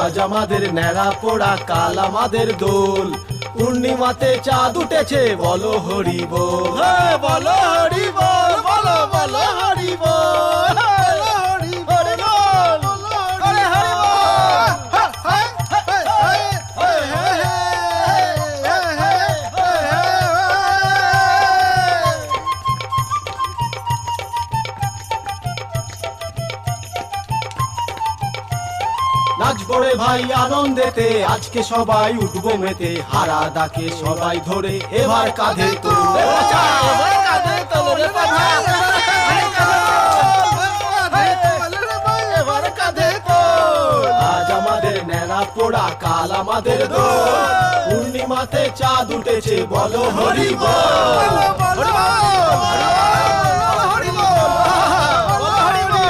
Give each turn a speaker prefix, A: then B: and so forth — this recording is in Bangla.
A: আজ আমাদের ন্যাড়া পোড়া কাল আমাদের দোল। পূর্ণিমাতে চাঁদ উঠেছে বলো হরি হ্যাঁ, বল। নাচবো রে ভাই আনন্দেতে আজকে সবাই উঠবো মেতে। হারা দাকে সবাই ধরে এবার কাঁধে তুলবে কাঁধে তোলো পোড়া কাল আমাদের দোল। পূর্ণিমাতে চাঁদ উঠেছে বলো হরি বল হরি বল, হরি বল।